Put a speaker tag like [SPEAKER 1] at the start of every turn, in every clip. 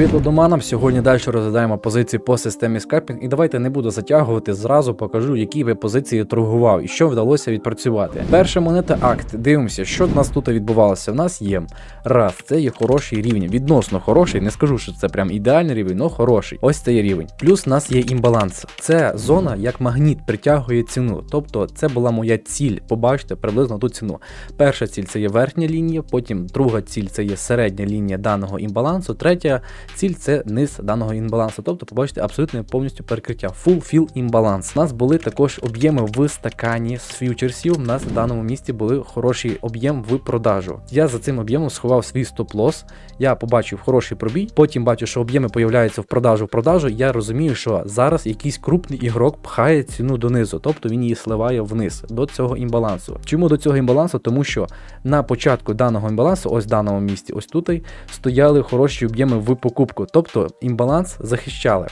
[SPEAKER 1] Привіт, лудоманам! Сьогодні далі розглядаємо позиції по системі скальпінг. І давайте не буду затягувати, зразу покажу, які ви позиції торгував і що вдалося відпрацювати. Перша монета акт. Дивимося, що в нас тут відбувалося. В нас є раз, це є хороший рівень, відносно хороший. Не скажу, що це прям ідеальний рівень, але хороший. Ось це є рівень. Плюс в нас є імбаланс. Це зона як магніт притягує ціну. Тобто, це була моя ціль. Побачите приблизно ту ціну. Перша ціль це є верхня лінія, потім друга ціль це є середня лінія даного імбалансу, третя ціль це низ даного імбалансу. Тобто, побачите абсолютно повністю перекриття. Full fill імбаланс. У нас були також об'єми в стакані з фьючерсів. У нас в даному місці були хороший об'єм в продажу. Я за цим об'ємом сховав свій стоп-лос. Я побачив хороший пробій. Потім бачу, що об'єми появляються в продажу в продажу. Я розумію, що зараз якийсь крупний ігрок пхає ціну донизу, тобто він її сливає вниз до цього імбалансу. Чому до цього імбалансу? Тому що на початку даного імбалансу, ось в даному місці, ось тут стояли хороші об'єми в покупку, тобто імбаланс захищали.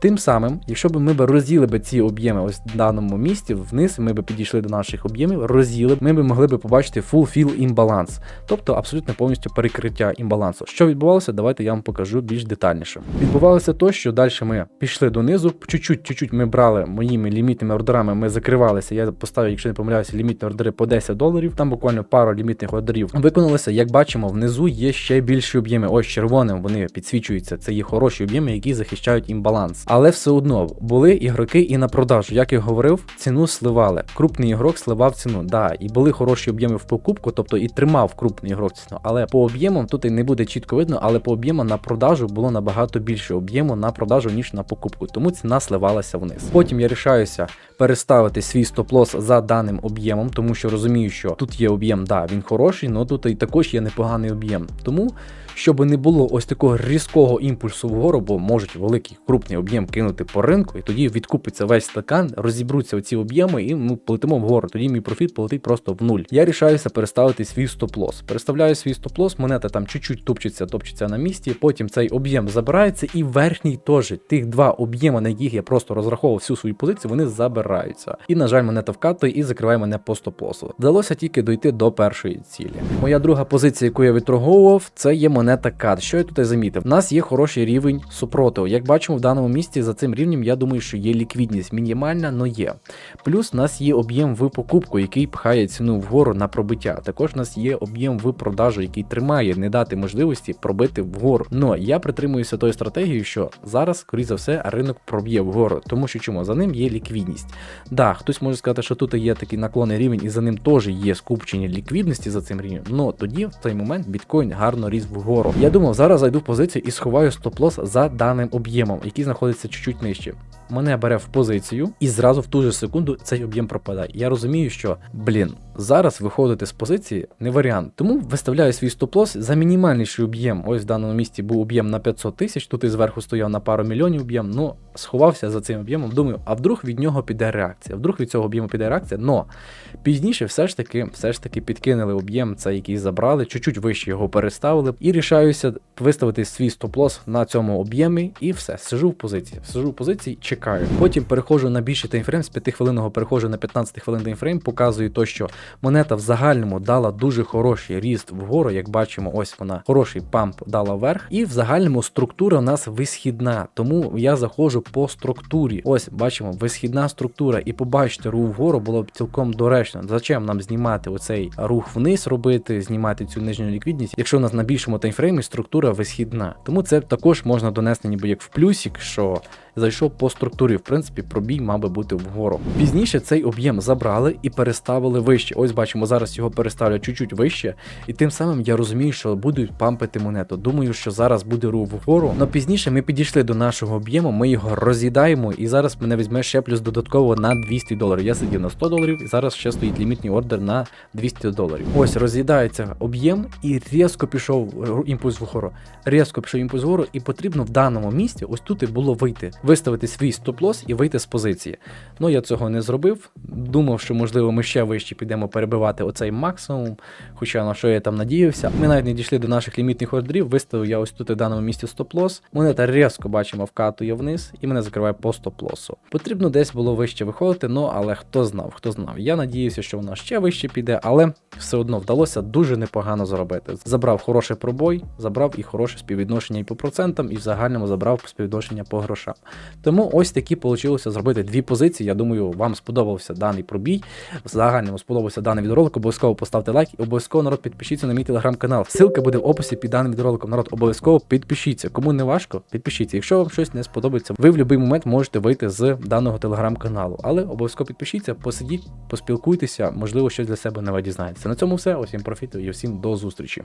[SPEAKER 1] Тим самим, якщо б ми б розділи б ці об'єми ось в даному місці, вниз ми б підійшли до наших об'ємів, розділи, ми б могли б побачити full fill імбаланс, тобто абсолютно повністю перекриття імбалансу. Що відбувалося, давайте я вам покажу більш детальніше. Відбувалося то, що далі ми пішли донизу, чуть-чуть ми брали моїми лімітними ордерами, ми закривалися. Я поставив, якщо не помиляюся, лімітні ордери по 10 доларів. Там буквально пару лімітних ордерів виконалося. Як бачимо, внизу є ще більші об'єми. Ось червоним вони підсвічуються. Це є хороші об'єми, які захищають імбаланс. Але все одно були ігроки і на продажу. Як я говорив, ціну сливали. Крупний ігрок сливав ціну. Да, і були хороші об'єми в покупку, тобто і тримав крупний ігрок ціну. Але по об'ємам тут і не буде чітко видно, але по об'ємам на продажу було набагато більше об'єму на продажу, ніж на покупку. Тому ціна сливалася вниз. Потім я рішаюся переставити свій стоп-лос за даним об'ємом, тому що розумію, що тут є об'єм, да, він хороший, але тут і також є непоганий об'єм. Тому, щоб не було ось такого різкого імпульсу вгору, бо можуть великий крупний об'єм кинути по ринку, і тоді відкупиться весь стакан, розібруться оці об'єми, і ми полетимо вгору. Тоді мій профіт полетить просто в нуль. Я рішаюся переставити свій стоп-лос. Переставляю свій стоп-лос, монета там чуть-чуть топчеться, топчеться на місці. Потім цей об'єм забирається, і верхній теж тих два об'єми, на яких я просто розраховував всю свою позицію, вони забираються. І, на жаль, монета вкатує і закриває мене по стоп-лосу. Вдалося тільки дойти до першої цілі. Моя друга позиція, яку я відторговував, це є монета кат. Що я тут замітив? У нас є хороший рівень супротиву. Як бачимо, в даному місці за цим рівнем, я думаю, що є ліквідність мінімальна, но є. Плюс у нас є об'єм в покупку, який пхає ціну вгору на пробиття. Також у нас є об'єм в продажу, який тримає, не дати можливості пробити вгору. Но я притримуюся тої стратегії, що зараз, скоріше за все, ринок проб'є вгору, тому що чому за ним є ліквідність. Да, хтось може сказати, що тут є такий наклонний рівень, і за ним теж є скупчення ліквідності за цим рівнем. Но тоді в цей момент біткоін гарно ріс вгору. Я думав, зараз зайду в позицію і сховаю стоп-лос за даним об'ємом, який знаходиться чуть-чуть нижче. Мене бере в позицію, і зразу в ту же секунду цей об'єм пропадає. Я розумію, що блін, зараз виходити з позиції не варіант. Тому виставляю свій стоп-лос за мінімальніший об'єм. Ось в даному місці був об'єм на 500 тисяч. Тут і зверху стояв на пару мільйонів об'єм. Ну сховався за цим об'ємом. Думаю, а вдруг від нього піде реакція? Вдруг від цього об'єму піде реакція? Но пізніше все ж таки, все ж таки підкинули об'єм, цей який забрали, чуть-чуть вище його переставили. І рішаюся виставити свій стоп-лос на цьому об'ємі, і все. Сижу в позиції. Сижу в позиції, чекаю. Потім переходжу на більший таймфрейм, з 5 хвилинного переходжу на 15 хвилин таймфрейм, показую то, що монета в загальному дала дуже хороший ріст вгору. Як бачимо, ось вона хороший памп дала вверх. І в загальному структура у нас висхідна. Тому я заходжу по структурі. Ось бачимо, висхідна структура, і побачити рух вгору було б цілком доречно. Зачем нам знімати оцей рух вниз робити, знімати цю нижню ліквідність, якщо у нас на більшому таймфреймі структура висхідна. Тому це також можна донести ніби як в плюсик, що зайшов по структурі. В принципі, пробій мав би бути вгору. Пізніше цей об'єм забрали і переставили вище. Ось бачимо, зараз його переставлю чуть-чуть вище, і тим самим я розумію, що будуть пампити монету. Думаю, що зараз буде рух вгору. Но пізніше ми підійшли до нашого об'єму, ми його роз'їдаємо, і зараз мене візьме ще плюс додатково на 200 доларів. Я сидів на 100 доларів, і зараз ще стоїть лімітний ордер на 200 доларів. Ось роз'їдається об'єм, і різко пішов імпульс вгору. Різко пішов імпульс вгору, і потрібно в даному місці, ось тут і було вийти, виставити свій стоп-лос і вийти з позиції. Ну я цього не зробив. Думав, що можливо ми ще вище підемо перебивати оцей максимум. Хоча на що я там надіявся. Ми навіть не дійшли до наших лімітних ордерів. Виставив я ось тут в даному місці стоп-лос. Монета різко бачимо вкатує вниз і мене закриває по стоп-лосу. Потрібно десь було вище виходити, ну але хто знав, хто знав. Я надіявся, що вона ще вище піде, але все одно вдалося дуже непогано зробити. Забрав хороший пробой, забрав і хороше співвідношення і по процентам, і в загальному забрав співвідношення по грошам. Тому ось такі вийшло зробити дві позиції. Я думаю, вам сподобався даний пробій. В загальному сподобався даний відеоролик. Обов'язково поставте лайк і обов'язково народ підпишіться на мій телеграм-канал. Ссылка буде в описі під даним відеороликом. Народ обов'язково підпишіться. Кому не важко, підпишіться. Якщо вам щось не сподобається, ви в будь-який момент можете вийти з даного телеграм-каналу. Але обов'язково підпишіться, посидіть, поспілкуйтеся, можливо, щось для себе нове дізнаєтеся. На цьому все. Усім профіту і всім до зустрічі.